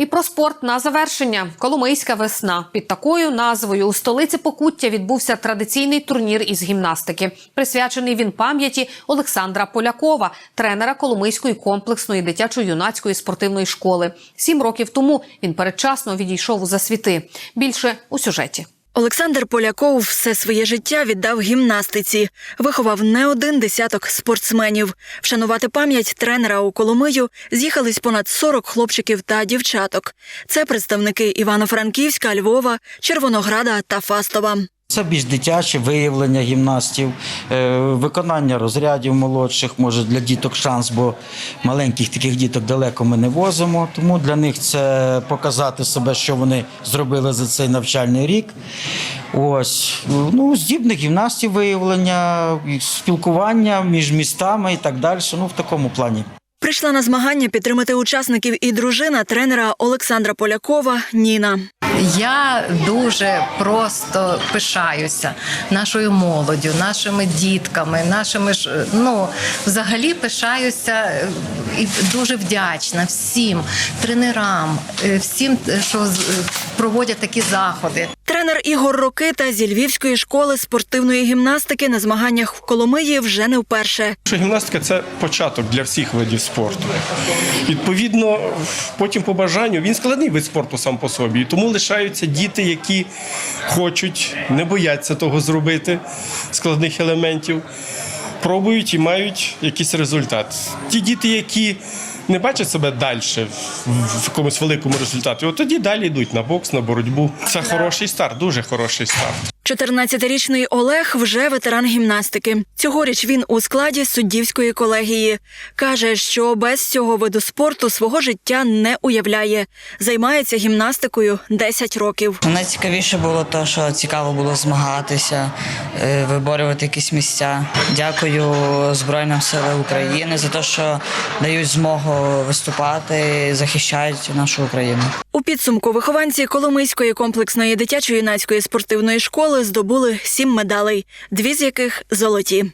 І про спорт на завершення. Коломийська весна. Під такою назвою у столиці Покуття відбувся традиційний турнір із гімнастики. Присвячений він пам'яті Олександра Полякова, тренера Коломийської комплексної дитячо-юнацької спортивної школи. Сім років тому він передчасно відійшов у засвіти. Більше у сюжеті. Олександр Поляков все своє життя віддав гімнастиці, виховав не один десяток спортсменів. Вшанувати пам'ять тренера у Коломию з'їхались понад 40 хлопчиків та дівчаток. Це представники Івано-Франківська, Львова, Червонограда та Фастова. Це більш дитяче виявлення гімнастів, е, виконання розрядів молодших, може для діток шанс, бо маленьких таких діток далеко ми не возимо. Тому для них це показати себе, що вони зробили за цей навчальний рік. Ось ну, здібних гімнастів виявлення, спілкування між містами і так далі. Ну, в такому плані. Прийшла на змагання підтримати учасників і дружина тренера Олександра Полякова Ніна. Я дуже просто пишаюся нашою молоддю, нашими дітками, нашими ж ну взагалі пишаюся е, і дуже вдячна всім тренерам, е, всім, е, що проводять такі заходи. Тренер Ігор Рокита зі Львівської школи спортивної гімнастики на змаганнях в Коломиї вже не вперше. Гімнастика це початок для всіх видів спорту. Відповідно, потім по бажанню він складний вид спорту сам по собі. Тому лишаються діти, які хочуть, не бояться того зробити, складних елементів, пробують і мають якийсь результат. Ті діти, які не бачать себе далі в якомусь великому результаті, от тоді далі йдуть на бокс, на боротьбу. Це хороший старт, дуже хороший старт. 14-річний Олег вже ветеран гімнастики. Цьогоріч він у складі суддівської колегії. Каже, що без цього виду спорту свого життя не уявляє. Займається гімнастикою 10 років. Найцікавіше було те, що цікаво було змагатися, е, виборювати якісь місця. Дякую Збройним силам України за те, що дають змогу виступати, захищають нашу Україну. У підсумку вихованці Коломийської комплексної дитячо-юнацької спортивної школи здобули сім медалей, дві з яких золоті.